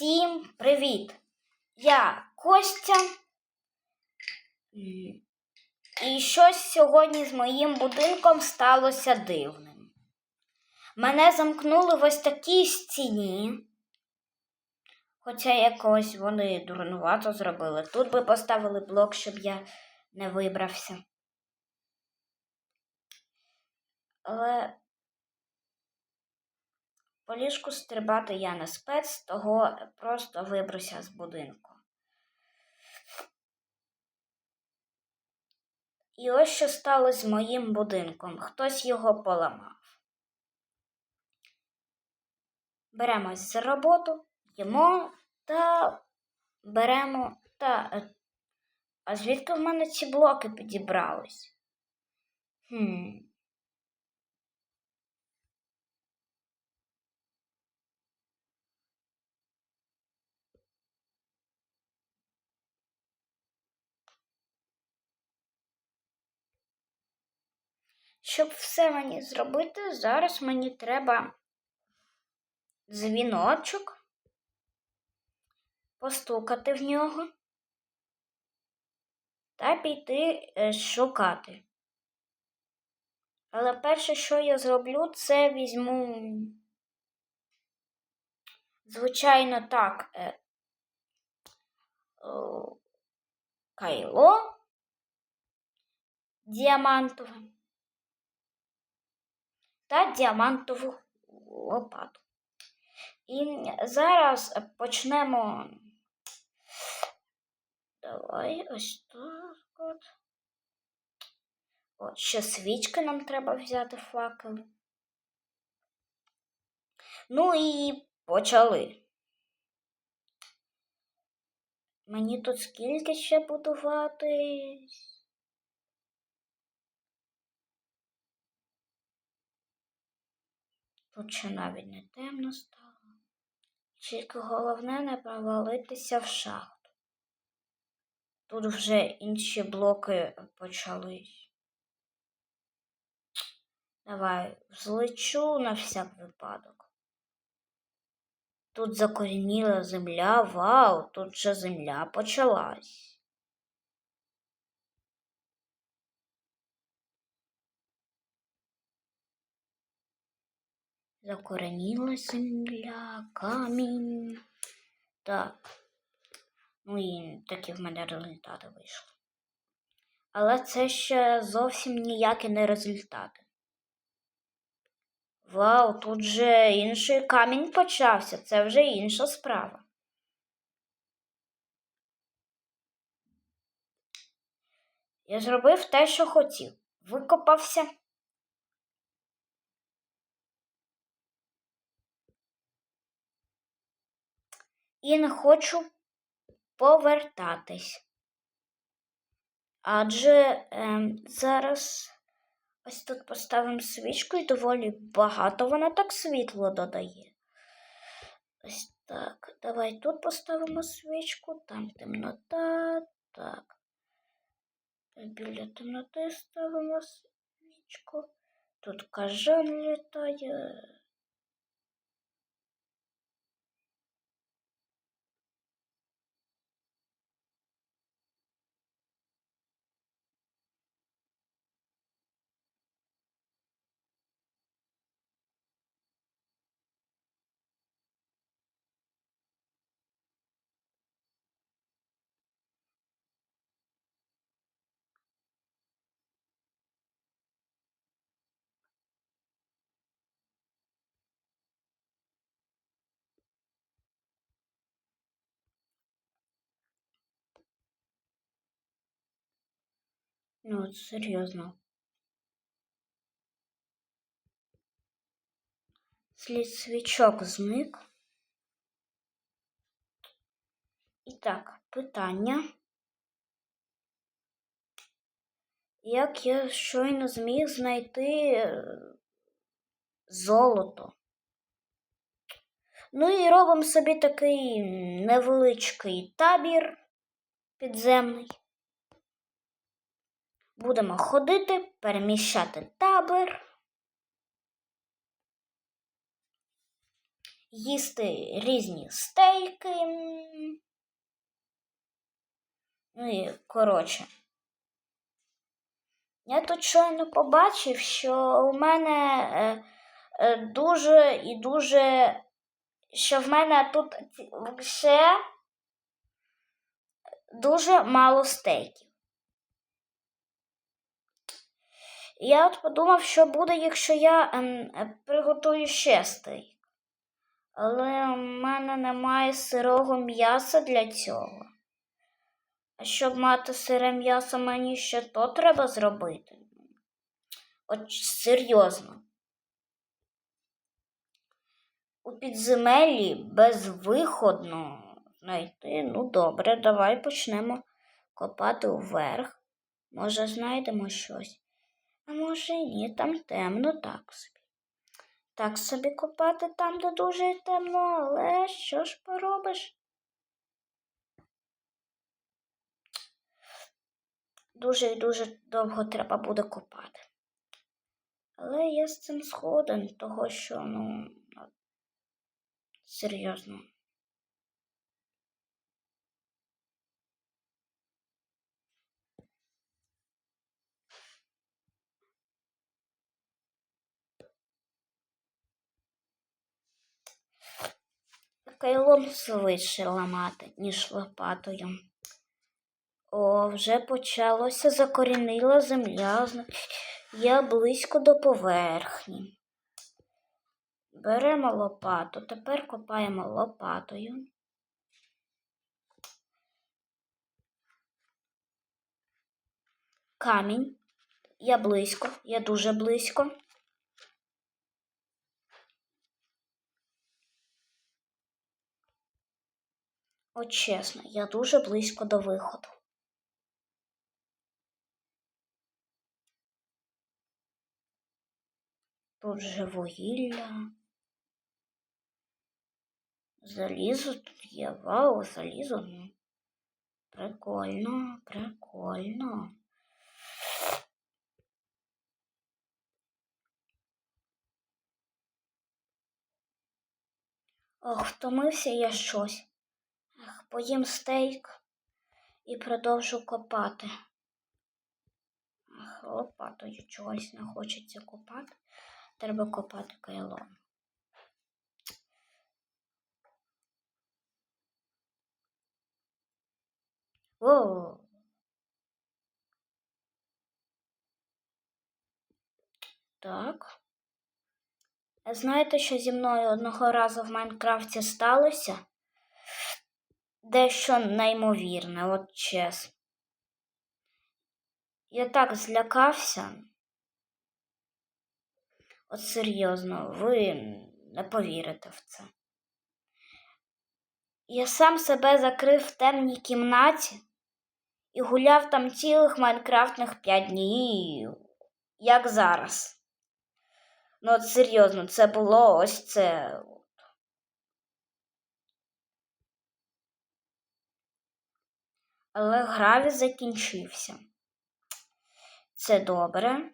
Всім привіт! Я Костя. І щось сьогодні з моїм будинком сталося дивним. Мене замкнули в ось такій стіні. Хоча якось вони дурнувато зробили. Тут би поставили блок, щоб я не вибрався. Але по ліжку стрибати я не спец, того просто вибрався з будинку. І ось що сталося з моїм будинком. Хтось його поламав. Беремось за роботу, їмо та беремо та. е, А звідки в мене ці блоки підібрались? Хм. Щоб все мені зробити, зараз мені треба дзвіночок, постукати в нього та піти е, шукати. Але перше, що я зроблю, це візьму, звичайно, так, е, кайло діамантове та діамантову лопату. І зараз почнемо. Давай ось так от. От, ще свічки нам треба взяти факели. Ну і почали. Мені тут скільки ще будуватись? Тут навіть не темно стало. Тільки головне не провалитися в шахту. Тут вже інші блоки почались. Давай взлечу на всяк випадок. Тут закорініла земля, вау, тут же земля почалась. Закореніла земля, камінь. Так. Ну і такі в мене результати вийшли. Але це ще зовсім ніякі не результати. Вау, тут же інший камінь почався. Це вже інша справа. Я зробив те, що хотів. Викопався. І не хочу повертатись. Адже ем, зараз ось тут поставимо свічку і доволі багато вона так світло додає. Ось так. Давай тут поставимо свічку, там темнота. Так. Біля темноти ставимо свічку. Тут кажан літає. Ну, от серйозно. Слід свічок зник. І так, питання. Як я щойно зміг знайти е, золото? Ну і робимо собі такий невеличкий табір підземний. Будемо ходити, переміщати табір. їсти різні стейки. Ну і коротше. Я тут щойно побачив, що у мене е, е, дуже і дуже, що в мене тут ще дуже мало стейків. І Я от подумав, що буде, якщо я ем, е, приготую ще стейк. Але в мене немає сирого м'яса для цього. А щоб мати сире м'ясо, мені ще то треба зробити. От серйозно. У підземеллі безвиходно знайти. Ну, добре, давай почнемо копати вверх. Може, знайдемо щось. А може і ні, там темно так собі. Так собі копати там, де дуже темно, але що ж поробиш? Дуже і дуже довго треба буде копати. Але я з цим згоден, того що, ну, серйозно. Кайлом швидше ламати, ніж лопатою. О, вже почалося закорінила земля. Я близько до поверхні. Беремо лопату, тепер копаємо лопатою. Камінь. Я близько, я дуже близько. От чесно, я дуже близько до виходу. Тут же вугілля. Залізо тут є. Вау, залізо. ну. Прикольно, прикольно. Ох, втомився я щось. Поїм стейк і продовжу копати. Ах, лопатою чогось не хочеться копати. Треба копати кайлом. Воу. Так. Знаєте, що зі мною одного разу в Майнкрафті сталося? Дещо неймовірне, от чесно. Я так злякався. От серйозно, ви не повірите в це. Я сам себе закрив в темній кімнаті і гуляв там цілих майнкрафтних п'ять днів, як зараз. Ну, от серйозно, це було ось це. Але граві закінчився. Це добре.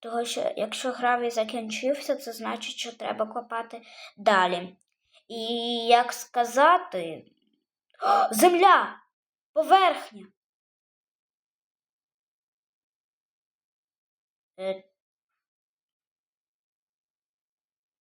Тому що якщо гравій закінчився, це значить, що треба копати далі. І як сказати. О, земля! Поверхня! Е,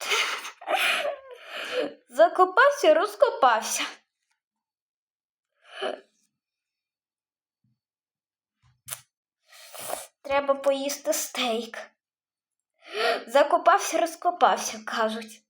Закопався, розкопався. Треба поїсти стейк. Закопався, розкопався, кажуть.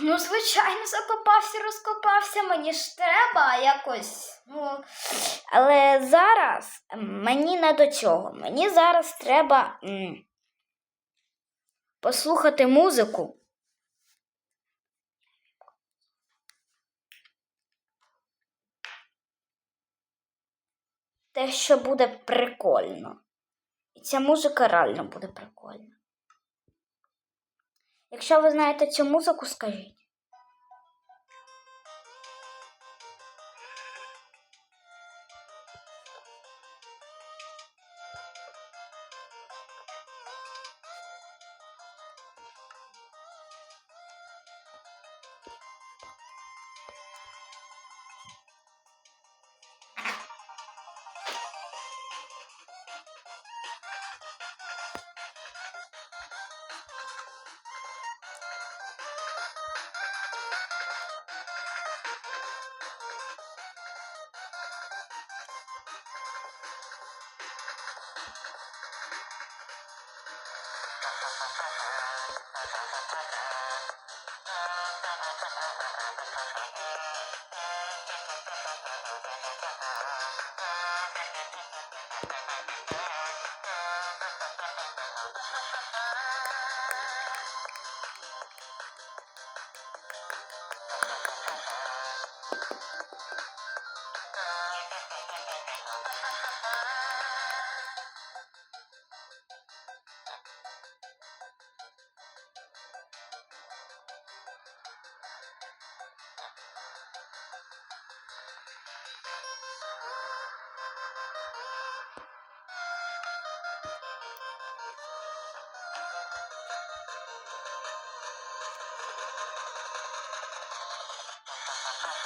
Ну, звичайно, закопався, розкопався, мені ж треба якось. Ну, але зараз мені не до цього. Мені зараз треба м, послухати музику. Те, що буде прикольно. І ця музика реально буде прикольна. Якщо ви знаєте цю музику, скажіть.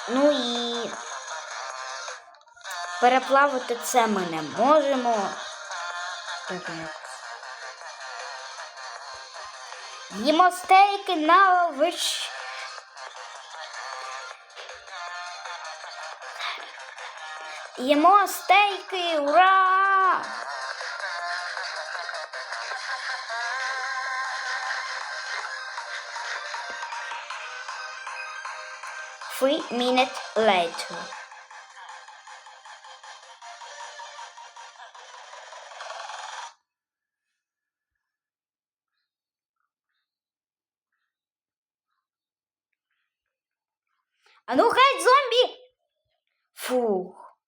Ну і переплавити це ми не можемо. Так. Їмо стейки на виш. Їмо стейки, ура! Three minutes later. А ну геть, зомбі! Фух.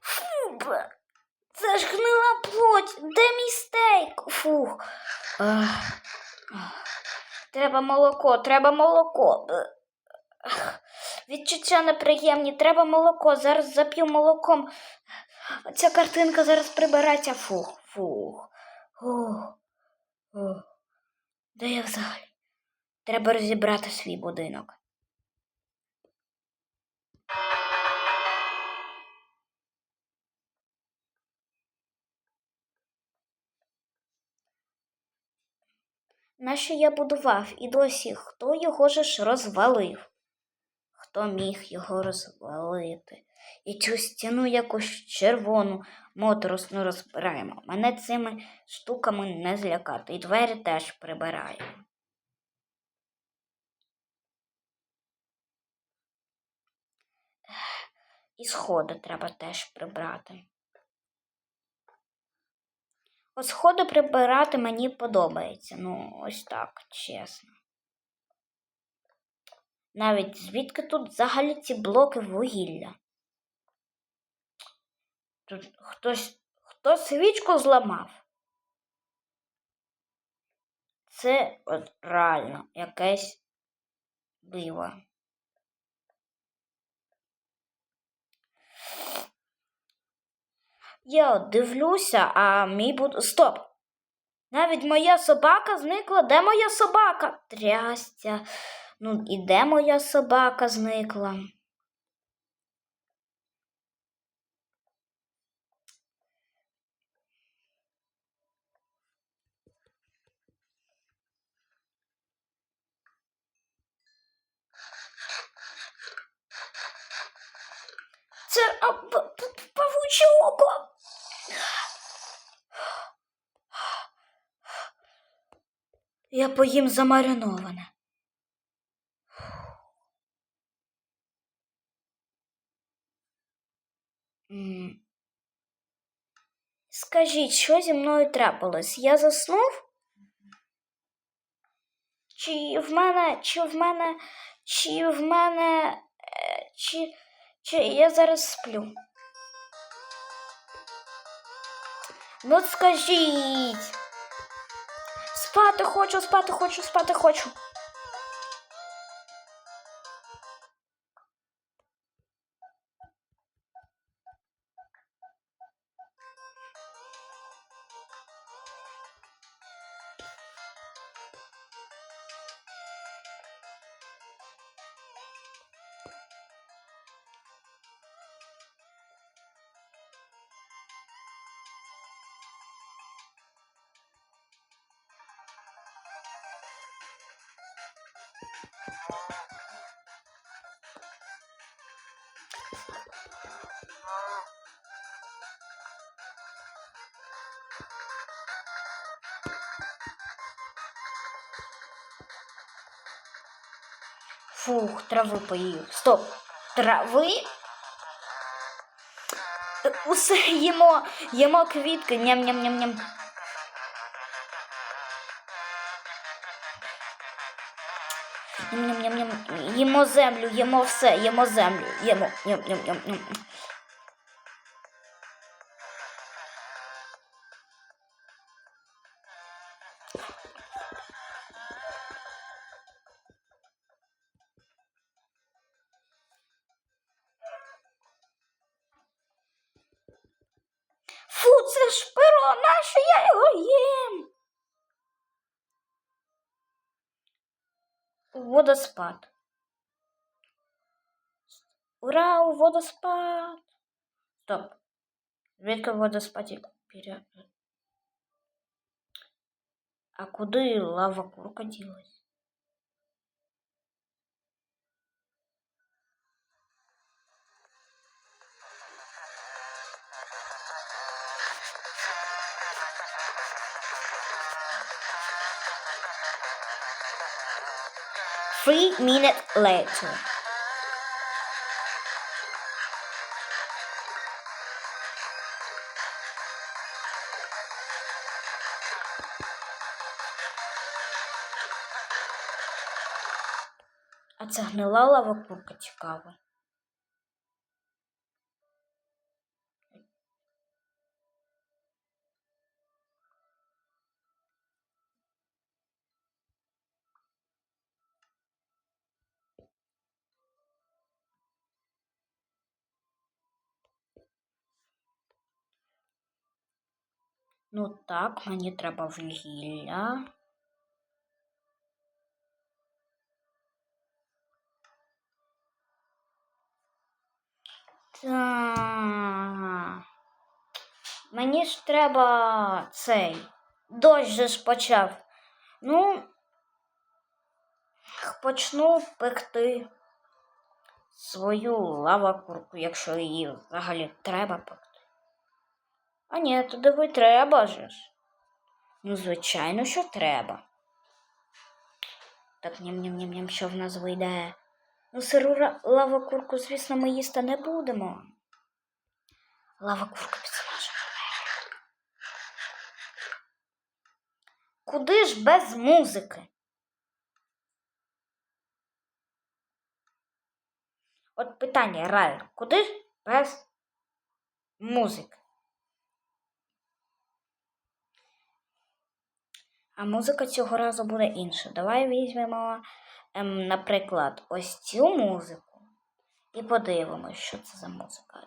Фу, б- це ж гнила плоть. Де мій стейк? Фух. Треба молоко, треба молоко. Відчуття неприємні, треба молоко. Зараз зап'ю молоком. Ця картинка зараз прибереться. Фух, фух. Фух. Фух. Де я взагалі? Треба розібрати свій будинок. Нащо я будував і досі хто його ж розвалив? Хто міг його розвалити? І цю стіну якусь червону, моторосну розбираємо. Мене цими штуками не злякати. І двері теж прибираємо. І сходи треба теж прибрати. От сходи прибирати мені подобається. Ну, ось так, чесно. Навіть звідки тут взагалі ці блоки вугілля? Тут хтось хто свічку зламав? Це от реально якесь диво. Я дивлюся, а мій буд... Стоп! Навіть моя собака зникла. Де моя собака? Трястя. Ну, і де моя собака зникла? Це павуче око. Я поїм замариноване. Скажіть, що зі мною трапилось? Я заснув? Чи в мене, чи в мене, чи в мене, е, чи, чи я зараз сплю? Ну скажіть. Спати хочу, спати хочу, спати хочу. Фух, трави поїв. Стоп. Трави? Усе їмо, їмо квітки. Ням-ням-ням-ням. Ням-ням-ням-ням. Їмо землю, їмо все, їмо землю. Їмо, ням-ням-ням-ням. ж перо, наше я його їм. Водоспад. Ура, у водоспад! Стоп. Звідки водоспад вперед. А куди лава курка ділась? Three minutes later. А це гнила лава курка цікаво. Ну так, мені треба вугілля. Так. Мені ж треба цей. Дощ же ж. Ну, почну пекти свою лавакурку, якщо її взагалі треба пекти. А ні, то диви треба ж. Ну, звичайно, що треба. Так, ням-ням-ням-ням, що в нас вийде? Ну, сиру лавакурку, звісно, ми їсти не будемо. Лавакурка підсмажена. Куди ж без музики? От питання реально, куди ж без музики? А музика цього разу буде інша. Давай візьмемо, ем, наприклад, ось цю музику і подивимось, що це за музика.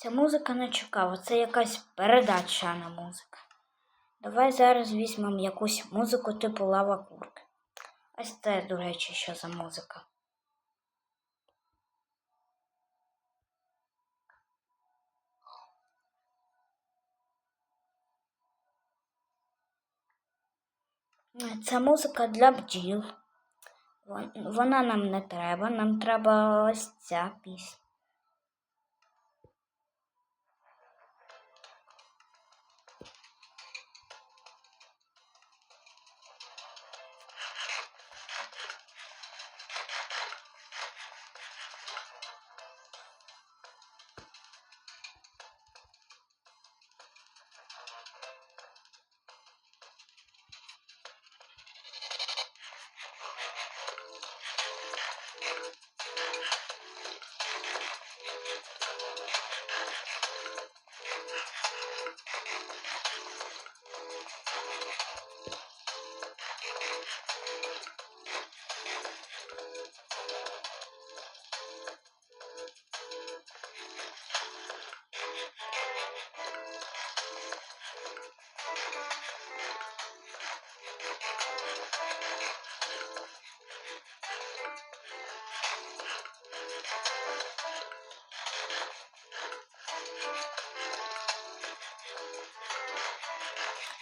Ця музика не цікава, це якась передача на музика. Давай зараз візьмемо якусь музику типу лава курки. Ось це, до речі, що за музика. Це музика для бджіл. Вона нам не треба, нам треба ось ця пісня.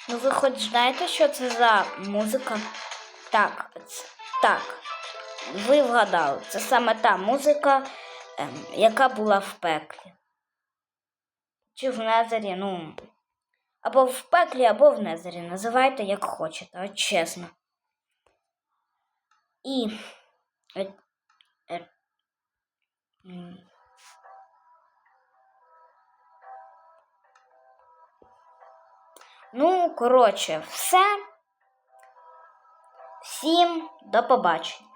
Ну, ви хоч знаєте, що це за музика? Так, так. Ви вгадали, це саме та музика, ем, яка була в пеклі. Чи в Незері, ну. Або в пеклі, або в Незері. Називайте як хочете, от чесно. І. Ну, коротше, все. Всім до побачення.